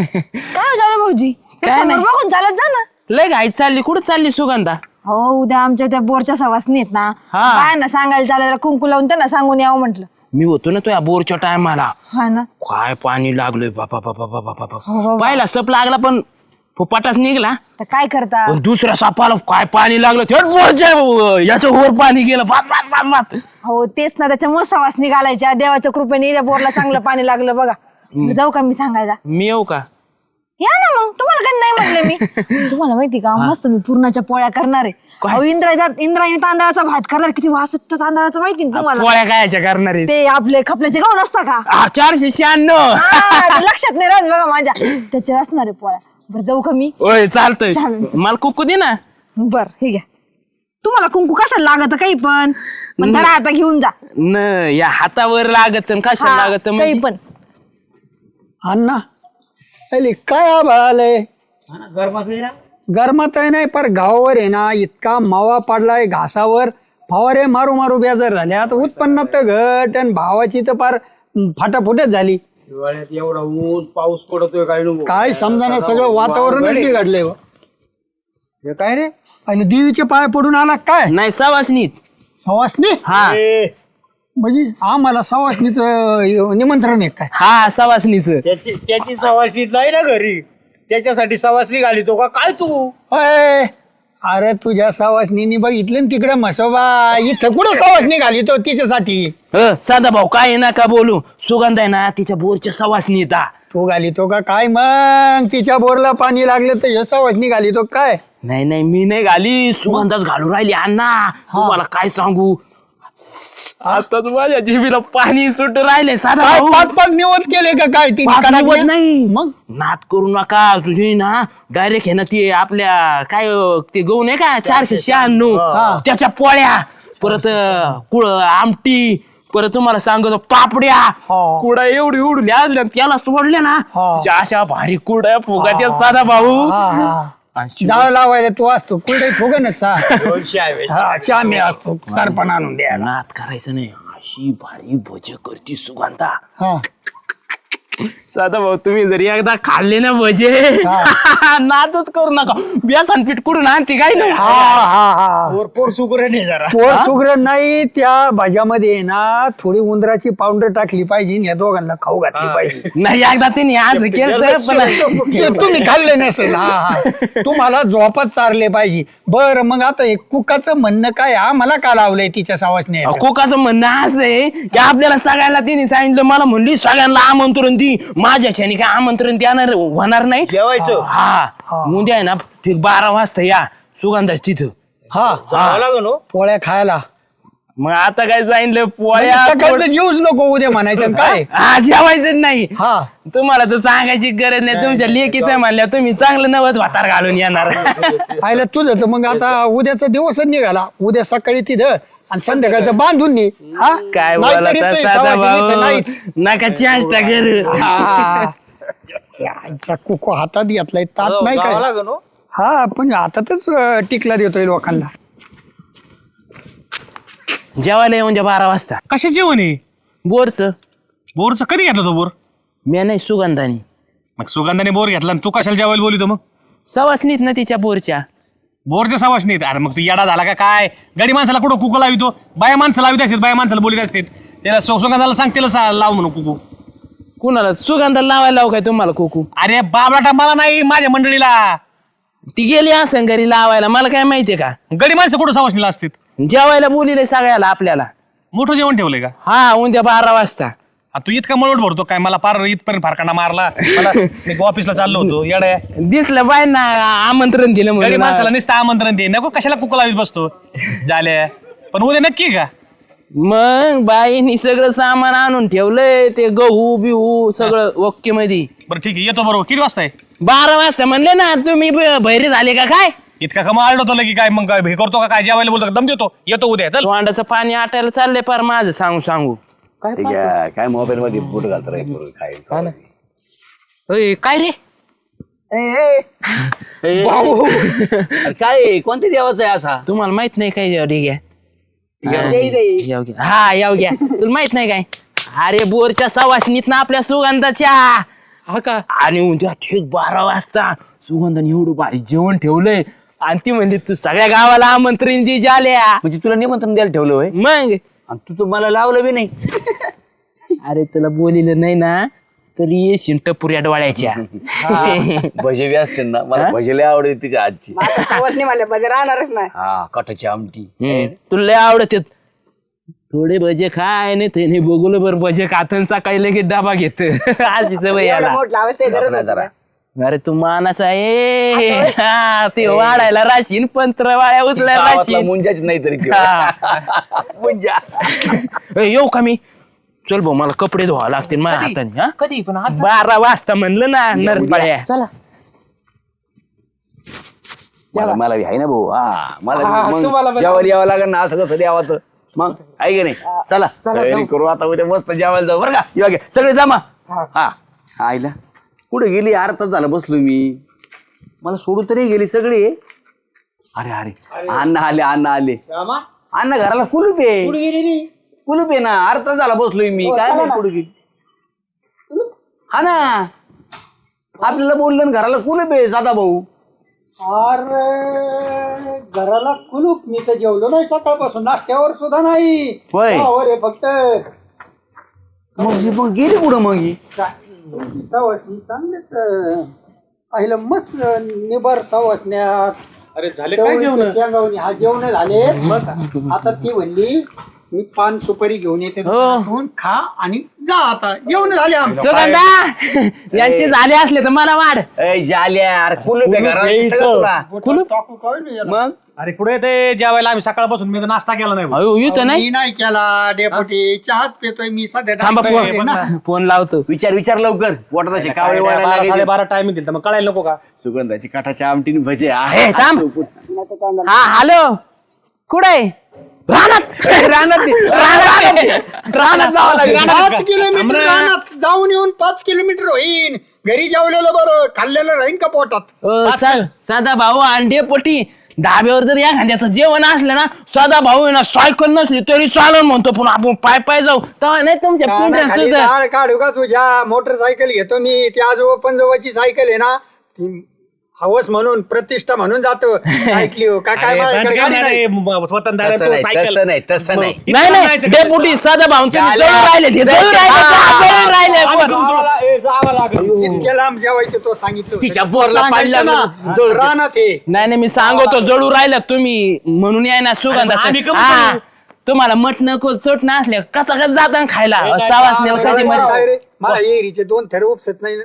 काय झालं भाऊजी? ते काय समोर नाही. बघून चालत जा ना. लय घाई चालली. कुठं चालली सुगंधा? हो उद्या आमच्या त्या बोरच्या सवासनी आहेत ना. हा. काय ना सांगायला चालत जरा कुंकू लावून त्यांना सांगून यावं म्हंटल. मी होतो ना तुझ्या बोरच्या टायमाला. हा ना. काय पाणी लागलोय बापा बापा बापा हो, बापा. हो. पाहिला सप लागला पण फुपाटाच निघला. तर काय करता? पण दुसऱ्या सापाला काय पाणी लागलं? थेट बोरच्या याच्या वर पाणी गेलं. बाप बाप बाप बाप. हो तेच ना. त्याच्यामुळे सवासनी घालायच्या. देवाच्या कृपेने त्या बोरला चांगलं पाणी लागलं बघा. जाऊ का मी सांगायला? मी येऊ का? या ना मग तुम्हाला काही नाही म्हटलं मी. तुम्हाला माहिती का मस्त मी पूर्णाच्या पोळ्या करणार आहे? अहो, इंद्रायचा इंद्रायणी तांदळाचा भात करणार किती वास तांदळाचा माहिती ना तुम्हाला? पोळ्या कायच्या करणार आहे? ते आपले खपल्याचे गाऊन असता का? चारशे शहाण्णव. हा, ते लक्षात नाही राहत बघा माझ्या. त्याचे असणार आहे पोळ्या. बरं जाऊ का मी? ओय चालतंय. चालेल, चालेल. मला कुकू दे ना. बर हे घ्या. तुम्हाला कुंकू कशाला लागत काही पण? पण धरा आता घेऊन जा. न या हातावर लागत न कशा हा, लागत काही म्हणजे? पण. अण्णा अरे काय आभाळ आलंय? गरमात आहे नाही पर गावावर आहे ना इतका मावा पडलाय घासावर. फवारे मारू मारू बेजार झाले आता उत्पन्नात तर घट आणि भावाची तर फार फाटाफुटच झाली. हिवाळ्यात एवढा ऊन पाऊस पडतोय काय नको. काय समजाना सगळं वातावरणच बिघडलंय बुवा. हे काय रे? आणि देवीचे पाय पडून आला काय? नाही सवासनीत. सवासनी हा. ए, म्हणजे आम्हाला सवासनीचं निमंत्रण आहे काय? हा सवासनीच त्याची त्याची सवासी नाही ना घरी. त्याच्यासाठी सवासी घाली तो का? काय तू? अय, अरे तुझ्या सवासनीनी बघितलं ना तिकडे म्हसोबा. इथं कुठं सवासनी घाली तो तिच्यासाठी साधा भाऊ काय नका बोलू? सुगंध आहे ना तिच्या बोरच्या सवासनीत हा. तू घाली तो का काय मग? तिच्या बोरला पाणी लागलं तर यशा वजनी घाली तो काय? नाही नाही मी नाही घाली. सुगंधाच घालू राहिली अण्णा. तुम्हाला काय सांगू? आता माझ्या जिबीला पाणी सुट राहिले साधा काय भाऊ. पाच पाच निवत केले का काय ती? पाच नाही. मग? नात करू नका तुझी ना डायरेक्ट हे ना ते आपल्या काय अं, ते गहू नाही का? चारशे शहाण्णव. हा. त्याच्या पोळ्या परत अं, कुळ आमटी परत तुम्हाला सांगतो पापड्या. हा. कुडा एवढी उडली असल्या त्याला सोडल्या ना हा. तुझ्या अशा भारी कुड्या फुगाच्या साधा भाऊ. हा, हा. जाळ लावायला तू असतो कुठे फुगनच हा. श्यामी असतो सरपण आणून द्यायला. नात करायचं नाही. अशी भारी भज करती सुगंधा. हा. साधा भाऊ तुम्ही जरी एकदा खाल्ले ना भजे नातच करू नका. बेसन पीठ कुठून आणते काय नाही. हा हा हा. पोर पोर जरा. पोर सुगरण नाही त्या भाज्यामध्ये ना थोडी उंदराची पावडर टाकली पाहिजे आणि या दोघांना खाऊ घातली पाहिजे. नाही एकदा त्यांनी आज केलं पण तुम्ही खाल्ले नसेल हा हा. तुम्हाला झोपात चारले पाहिजे. बरं मग आता हे कुकाचं म्हणणं काय हा मला का लावलंय तिच्या सावासने कोकाचं म्हणणं असं आहे की आपल्याला सगळ्यांना तिने सांगितलं मला म्हणली सगळ्यांना आमंत्रण दी. माझ्याच्याने काय आमंत्रण देणार होणार नाही? जेवायचं. हा. उद्या आहे ना ठीक बारा वाजता या सुगंधाच तिथं. हा. जावं लागेल हो. पोळ्या खायला. मग आता काय सांगितलं म्हणजे पोळ्या सकाळचं जेवूच नको उद्या म्हणायचं काय? हा जेवायचं नाही. हा. तुम्हाला तर सांगायची गरज नाही. तुमच्या लेकीचं म्हणल्या तुम्ही चांगलं नवत भातार घालून येणार. पाहिलं तुझं तर मग आता उद्याचा दिवसच निघाला. उद्या सकाळी तिथं आणि संध्याकाळचं बांधून नी हा? काय नाहीतरी ते भाऊ नाहीच. नका चेष्टा कर. हा. या आईचा कुको हातात घेतलाय ताट नाही काय? हो. हा पण हातातच अं, टिकला देतोय लोकांना. जेवायला येऊन द्या बारा वाजता. कशा जेवण आहे? बोरचं. बोरचं कधी घेतला तो बोर? मी नाही सुगंधानी. मग सुगंधाने बोर घेतला आणि तू कशाला जेवायला बोलितो मग? सवासनीत ना तिच्या बोरच्या. बोरच्या सवाश नाहीत. अरे मग तू येडा झाला का काय? गडी माणसाला कुठं कुकू लावितो? बाया माणसं लावित असतात बाया माणसाला बोलीत असतात त्याला सु- सुगंधाला सांग त्याला सा- लाव म्हणून कुकू. कुणाला? सुगंधाला लावायला लावू काय तुम्हाला कुकू? अरे बाबलाटा मला नाही माझ्या मंडळीला. ती गेली असं घरी लावायला मला काय माहितीये का? गडी माणसं कुठं सवाशनीला असतात जेवायला बोलिले सगळ्याला आपल्याला. मोठं जेवण ठेवलंय का? हा उद्या बारा वाजता. आ, तू इतका मळवट भरतो काय मला फार इथपर्यंत फारकांना मारला? मला मी ऑफिसला चाललो होतो येड्या दिसलं बाय ना आमंत्रण दिलं म्हणून. माणसाला नुसतं आमंत्रण दे नको कशाला कुकू लावित बसतो? झाल्या पण उद्या नक्की का? मग बाईनी सगळं सामान आणून ठेवलंय ते गहू बिहू सगळं ओके मध्ये बरं ठीक आहे येतो बरोबर. किती वाजता आहे? बारा वाजता म्हणले ना तुम्ही ब- बहिरे झाले का काय? इतका कमा आलतो की काय मग काय हे करतो का काय? जेवायला बोलतो का? दम देतो. येतो उद्या चल. तोंडाचं पाणी आटायला चाललंय पर माझं सांगू सांगू. ठीक आहे काय मोबाईल मध्ये बूट घालतो रे पोरं, काय ओय, काय रे? अरे काय आहे? कोणत्या देवाचा आहे असा? तुम्हाला माहीत नाही काय जेव्हा ठीक आहे. इथे- याव घ्या हा याव घ्या. तुला माहीत नाही काय? अरे बोरच्या सवासनीत ना आपल्या सुगंधाच्या. हा का? आणि उद्या ठीक बारा वाजता सुगंधाने एवढं भारी जेवण ठेवलंय. आणि ती म्हणली तू सगळ्या गावाला आमंत्रण दे झाल्या म्हणजे तुला निमंत्रण द्यायला ठेवलं होय? मग? आणि तू तर मला लावलं बी नाही. अरे तुला बोलिलं नाही ना तरी येशील टपुऱ्या डोळ्याच्या. भजे बी असते ना मला भजे लय आवडते तिच्या आजची. राहणारच नाही. हा कटाची आमटी. हम्म, तुला लय आवडत. थोडे भजे खाय नाही ते बघूल बर भजे खातन सकाळी लगेच डबा घेत. अशी सवय याला. आपण जरा. अरे तू मानाचा आहे. हा, ते वाढायला राशीन पंत्र वाळ्या उचलायला गावातला राशीन. मुंजाच नाही तरी त्यो. हा. मुंजा. ए, येऊ का मी? चल भाऊ मला कपडे धुवा लागतील माझ्या हाताने हा? कधी? पण बारा वाजता म्हणलं ना नरपाळ्या. चला. मला मला बी आहे ना भाऊ. हा मला बी मग जेवायला यावं लागेल ना असं कसं द्यावाचं मग आहे की नाही? चला. तयारी करू आता उद्या मस्त जेवायला जाऊ बरं का? येऊ घे. सगळे जमा. हा. आईला कुठे गेली? अर्धा तास झाला बसलो मी. मला सोडून तरी गेली सगळी. अरे अरे. अण्णा आले अण्णा आले. अण्णा घराला कुलूप आहे. कुलूप आहे ना. अर्धा तास झाला बसलोय मी. काय नाही कुठे गेली. हा ना. आपल्याला बोललं ना घराला कुलूप आहे साधा भाऊ. अरे घराला कुलूप. मी तर जेवलो नाही सकाळपासून. नाश्त्यावर सुद्धा नाही. होय. फक्त. मग ही मग गेली कुठं मग ही? सवासनी चांगलेच आईला मस्त निबर सवासण्यात. अरे झाले काय जेवण? शेंगावणी. हा जेवण झाले. आता ती म्हणली मी पान सुपारी घेऊन येते हो. दुकानातून, खा आणि जा आता. जेवण झाले आमचं. सुगंधा यांचे झाले असले तर मला वाढ. ए जाल्या अरे कुलूप आहे घराला दिसतं का तुला. कुलूप? टाकू काय नाही याला. मग? अरे कुठे ते जेवायला आम्ही सकाळपासून? मी तर नाश्ता केला नाही भाऊ. येतो मी नाही केला डेपुटी. चहाच पितोय मी. सध्या थांबा फोन. ना. फोन लावतो. विचार विचार लवकर. पोटाचे कावळे वाढायला बारा लागले. साडेबारा टायमिंग दिलं मग कळायला नको का? सुगंधाची काठाच्या आमटीने भजे. आहे थांब. हा हॅलो. कुठे रानात. रानात ते- रानात ते- रानात जावं लागेल. पाच किलोमीटर रानात जाऊन येऊन पाच किलोमीटर होईन. घरी जेवलेलं बरं. खाल्लेलं राहीन का पोटात? अ, सा- साधा भाऊ अंडे पोटी धाब्यावर जर या खांद्याचं जेवण असलं ना साधा भाऊ आहे ना सायकल नसली तरी चालन म्हणतो पण आपण पाय पाय जाऊ. तेव्हा नाही तुमच्या सुद्धा. झाड काढू का तुझ्या? मोटरसायकल घेतो मी. ती आजोबा पंजोबाची सायकल आहे ना. ती हवस म्हणून प्रतिष्ठा म्हणून जातो ऐकली हो का काय माझ्याकडे गाडी नाही. तसं नाही, सायकल. तसं नाही, तसं नाही. इथं नाही नाही जायचं का? डेपुटी साधा भाऊ तुम्ही झालं. जळून राहिले ते जळून राहिले जळून राहिले आम्ही पण. तुमचं- ए, जावं लागेल इतक्या लांब जेवायचं तो सांगितलं तिच्या बोरला पाणी सांगायचं लागलं. ना रानात हे नाही नाही मी सांगतो जळू राहिलं तुम्ही म्हणून याय ना आम्ही सुगंधा हा करू. तुम्हाला मटण चट असले कचा कच जाता खायला. सावासने काय रे, मला एरीचे दोन थर उपसत नाही.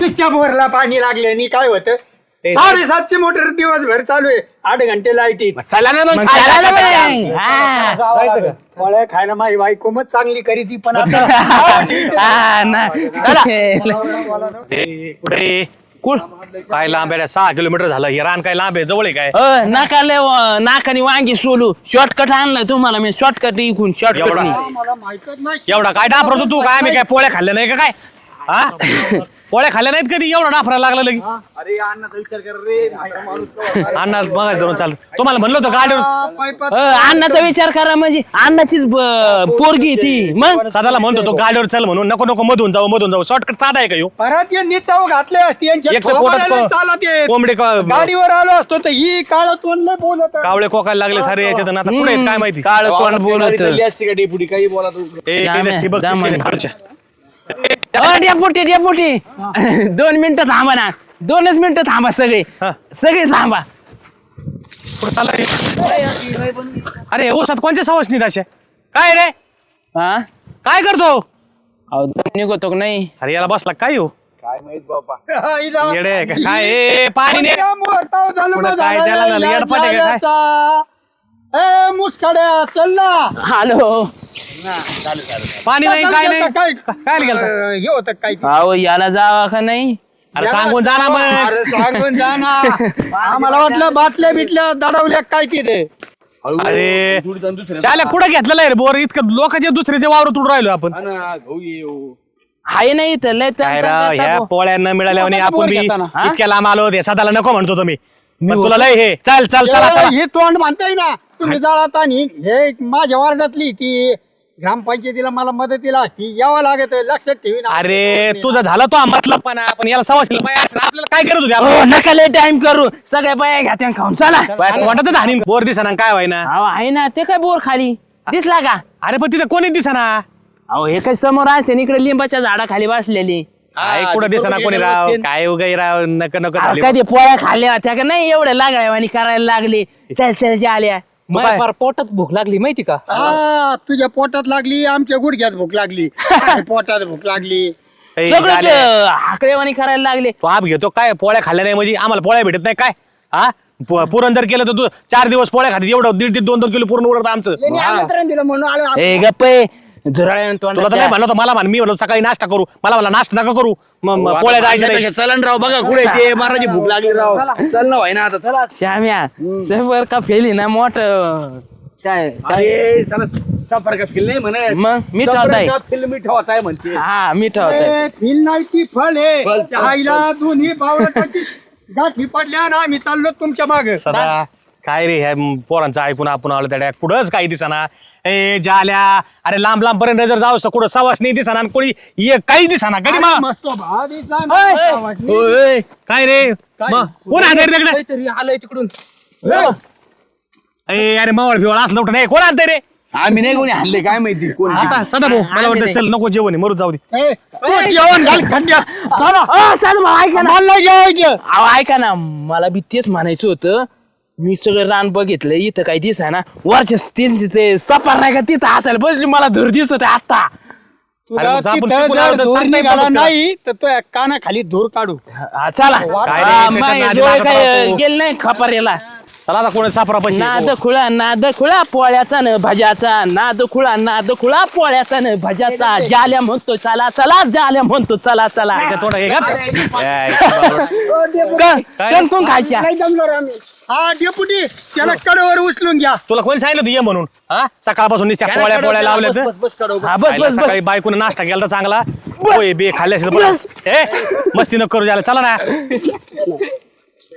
तिच्या बोरला पाणी लागले आणि काय होतं? साडेसातशे मोटर दिवसभर चालू आहे. आठ घंटे लाइट चला ना मग. मग खायला चला ना टाका. मग. हा. फळं खायला माझी बायको मग चांगली करी ती पण आता. हा, ना. ए, कुठे? कुल काय लांब आहे? सहा किलोमीटर झालं. हे रान काय लांब आहे? जवळ आहे काय? अ, नाकाले व- नाकाने वांगी सोलू. शॉर्टकट आणलाय तुम्हाला मी. शॉर्टकट इकून. शॉर्टकट एवढा? मला माहितच नाही. एवढा. काय डाफरतो तू? काय? आम्ही काय पोळ्या खाल्ल्या नाही का काय? हा? पोळ्या खाल्ल्या नाहीत कधी? एवढा डाफरायला लागला लगी. अरे अण्णाचा विचार कर रे अण्णा बघा धरून चाल. तुम्हाला म्हणलं होतं गाडीवर पायपात अण्णाचा विचार करा म्हणजे. अण्णाचीच ब- पोरगी ती. मग? सदाला म्हणतो तो गाडीवर चल म्हणून. नको नको मधून जाऊ मधून जाऊ. शॉर्टकट साधा आहे का ह्यो? परत यांनी चव घातले असते. यांच्या एक तर पोटात थोबाडाला को- चालत येत. कोंबडी का- गाडीवर आलो असतो तर ही काळ तोंडले बोलत कावळे कोकायला लागले सारे याच्यात आणि आता पुढे आहेत काय माहिती? काळ कोण बोलत. असती का डेपुटी? काही बोला तू ए, जामे, जामे. डेपुटी डेपुटी दोन मिनिटं थांबा ना. दोनच मिनिटं थांबा सगळे. हा. सगळे थांबा? अरे ओसात कोणच्या सवासनीत अशा काय रे? हा? काय करतो? अहो निघतो का नाही? अरे याला बसला काय हो? येडे आहे का? काय? ए, पाणी ने पुढं काय त्याला झालं? येडपाट आहे का काय? मुसकाड्या चल ना. हॅलो. पाणी नाही काय नाही. काय? काय गेलं अं, हे होतं काय अहो याला जावा का नाही? अरे सांगून जा ना मग. अरे सांगून जा ना. आम्हाला वाटलं बाटल्या बिटल्या दडवल्या काय तिथे? अरे चाल्या कुठं घेतलेलं आहे रे बोर? इतकं लोकांचे दुसऱ्याचे वावर तुडून राहिलो आपण. हाय नाही इथं लय तर- काय राव ह्या तर- पोळ्या न मिळाल्याने लोकांचा आपण घेताना. हा? इतक्या लांब आलो होते सदाला नको म्हणतो तुम्ही. पण तुला लय हे चल चल चला चला. हे तोंड म्हणताय ना तुम्ही जाळात आणि हे माझ्या वार्डातली ती ग्रामपंचायतीला मला मदतीला असती यावं लागत लक्षात ठेवीन अरे तुझं झालं तो मतलब पण आपण याला सवाशीला बाया असं आपल्याला काय करत होती? हो नका लय टाइम करू. सगळ्या बाया घ्या त्या खाऊन. चला. वाटत हानी बोर दिसना काय व्हायना? अहो आहे ना ते काय बोर खाली? दिसला का? अरे पण तिथे कोणी दिसना. अहो हे काय समोर असते आणि इकडे लिंबाच्या झाडाखाली बसलेली. काय कुठं दिसना कोणी राव? काय उगाई राव नक नक अहो, झाली. कधी पोळ्या खाल्ल्या होत्या का? नाही एवढे लागल्या आणि करायला लागले. चल चल जे आल्या. काय? फार पोटात भूक लागली माहिती का? हा तुझ्या पोटात लागली आमच्या गुडघ्यात भूक लागली. पोटात भूक लागली. ए, सगळं झाल्या. ते हाकलेवाणी करायला लागले. तो आप घेतो काय? पोळ्या खाल्ल्या नाही म्हणजे आम्हाला पोळ्या भेटत नाही काय? हा? पु- पुरण जर केलं तर तू चार दिवस पोळ्या खाती. एवढं दीड दीड दोन दोन किलो पूर्ण उरत आमचं. आमंत्रण दिलं म्हणून आलो ए गप्पे झुराळ्यानं तुला तर तोंडाच्या. नाही म्हणलं होतं, मला म्हण मी म्हणलो सकाळी नाश्ता करू. मला म्हणला नाश्ता नका करू. म- म- पोळ्या जायच्या नाही. चलन राव बघा कुठे ते. महाराजी भूक लागली राव. चल. ना व्हाय ना आता चला. श्याम्या सफर का फेली ना मोठ? काय काय अरे चला. संपर्क फिल नाही म्हणे. मग मी ठेवत आहे म्हणते. हा मी ठेवताय. फिरनाईची फळ आहे फळ. त्या आईला दोन्ही बावळटाची गाठी पडल्या ना आम्ही चाललो तुमच्या मागे. सदा. काय रे ह्या पोरांचं ऐकून आपण आलो त्या कुठंच काही दिसाना. ए जाल्या. अरे लांब लांब पर्यंत जर जाऊस तर कुठं सवास नाही दिसाना आणि कोणी ये काही दिसाना. गडी मा. मस्त भाव दिसला ना, आवाजनी. ओय, काय रे? कोण आहे रे तिकडे? काहीतरी आलंय तिकडून. ए अरे मावळ भिवळ असलं उठं नाही कोण आणतंय रे? आम्ही नाही कोणी हल्ले काय माहिती कोण आता सदा भाऊ मला वाटतं चल नको जेवण आहे, मरू जाऊ दे. ए, तू जेवण घाल सध्या. चला. अ, चाल भाऊ, ऐका ना. मला जेवायचं. अहो ऐका ना मला बी तेच म्हणायचं होतं. मी सगळं रान बघितलं इथं काही दिसाय ना वरच्या त्यांचे ते सपार नाही का तिथं असायला बसली मला धूर दिसत आहे आता तुला अरे तिथं जर धूर नाही निघाला नाही तर तो कानाखाली धूर काढू. हा, चला. काय रे, हा, त्याच्यात माय नादी डोळे लागत काय राहतो. गेले नाही खपारेला. चला आता कोणी सापरा पैसे नाद खुळा नाद खुळा पोळ्याचा न भज्याचा. नाद खुळा नाद खुळा पोळ्याचा न भज्याचा. जाल्या म्हणतो चला चला जाल्या म्हणतो चला चला. थोडं हे कण कोण खायच्या. हा डेपुटी त्याला कडेवर उचलून घ्या. तुला कोणी सांगितलं होतं ये म्हणून? हा? सकाळपासून नुसत्या पोळ्या पोळ्या लावल्या तर हा? बस बस सकाळी बस बायकोनं नाश्ता केला तर चांगला होय बे खाल्ले असेल बरं. ए मस्ती नको करू झालं. चला ना.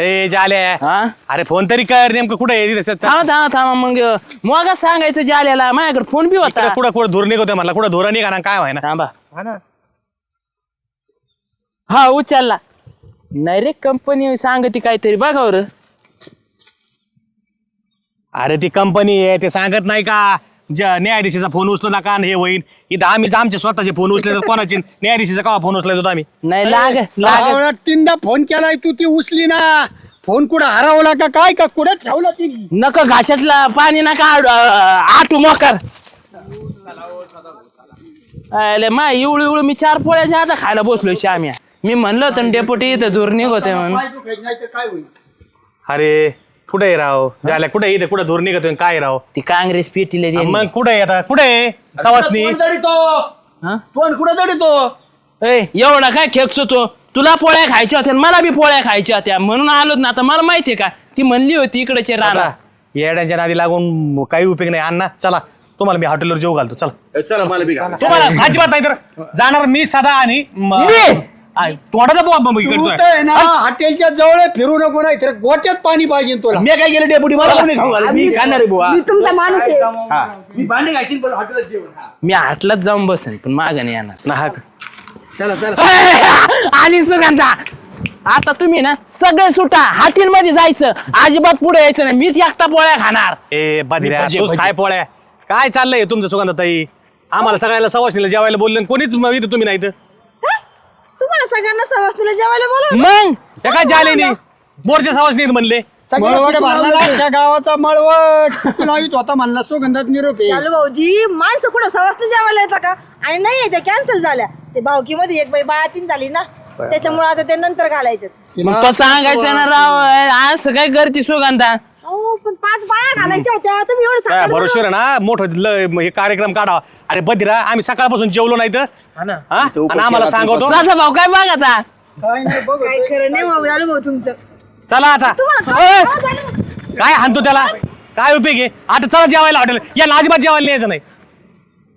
ए जाले. हा? अरे फोन तरी कर नेमकं कुठे आहे तिथे- तिथे- थांबा थांबा थांबा मग मग सांगायचं जाल्याला. माझ्याकडे फोन बी होता. कुठं कुठं धूर निघतोय म्हणला कुठं धुरा निघा ना काय व्हाय ना. थांबा. हा उचलला. नाही रे कंपनी सांगते काहीतरी. बघा बरं. अरे ती कंपनी आहे ते सांगत नाही का? ज न्यायाधीशाचा फोन उचलू नका आणि हे होईल इथं आम्ही आमचे स्वतःचे फोन उचले तर कोणाचे? न्यायाधीशाचा का फोन उचलायचो आम्ही? नाही लाग लाग आवळा तीनदा फोन केलाय तू ती उचली ना. फोन कुठं हरवला का काय का कुठं ठेवला ती? नका घाशातला पाणी नका आड- आटू मोकर. अरे मा इवळू इवळू मी चार पोळ्याच्या आता खायला बसलो श्याम्या. मी म्हणलं होतं डेपोटी इथं धूर निघतोय म्हणून. काय होईल? अरे कुठे राव? झाल्या कुठे इथे? कुठं धूर निघतोय काय राव? ती काँग्रेस पेटीला दे मग कुठे आहे आता? कुठे आहे? हा? तोंड कुठं ए एवढा काय खेकसो तो? तुला पोळ्या खायच्या होत्या आणि मला बी पोळ्या खायच्या होत्या. म्हणून आलोच ना आता मला माहितीये का? ती म्हणली होती इकडचे राणा. येड्यांच्या नादी लागून काही उपयोग नाही. अण्णा चला. तुम्हाला मी हॉटेलवर जेव घालतो. चला. चला मला बी घाला. तुम्हाला अजिबात नाही तर जाणार मी सदा आणि म- मी? आय, तोंडाचा बुवा बंब तू. तर आहे ना हॉटेलच्या जवळ फिरू नको नाही तर गोट्यात पाणी पाहिजे तुला मी काय केलं डेपुटी मला कोणी खाऊ घाला? मी खाणार आहे बुवा मी तुमचा माणूस आहे हा. मी भांडे घालशील पण हॉटेलात जेवण हा. मी हाटलाच जाऊन बसेन पण माग नाही येणार नाहक. चला चला आणि सुगंधा आता तुम्ही ना सगळे सुटा हाटील मध्ये जायचं अजिबात पुढे यायचं नाही मीच एकटा पोळ्या खाणार ए बाधिऱ्या भजे, तूच भजे. काय पोळ्या काय चाललंय तुमचं सुगंधाताई आम्हाला सगळ्याला सवासनीला जेवायला बोलले आणि कोणीच म- इथं तुम्ही नाही इथं. सगळ्यांना सवासनीला जेवायला बोला मग? त्या काय झाले नाही बोरच्या सवासनीत म्हणले. मळवट भरला ना अख्ख्या गावाचा मळवट. लावित होता म्हणला सुगंधात निरोप आहे. चालू भाऊजी माणसं कुठं सवासनी जेवायला येतात का? आणि नाही त्या कॅन्सल झाल्या. ते भावकीमध्ये एक बाई बाळातीन झाली ना त्याच्यामुळे आता ते नंतर घालायचे मग तो सांगायचं ना राव असं काय करते सुगंधा? पण पाच बाया घालायच्या होत्या. तुम्ही एवढं काय भरोश्वर आहे ना? मोठं ल- म- हे कार्यक्रम काढावा अरे बधिरा आम्ही सकाळपासून जेवलो नाही तर. हा? आणि आम्हाला सांगतो. दादा भाऊ काय बघ आता? काय नाही बघ काय खरं नाही भाऊ चालू भाऊ तुमचं. चला आता. तुम्हाला काय-? काय हाणतो त्याला? काय उपयोग आहे? आता चला जेवायला हॉटेल. या अजिबात जेवायला यायचं नाही.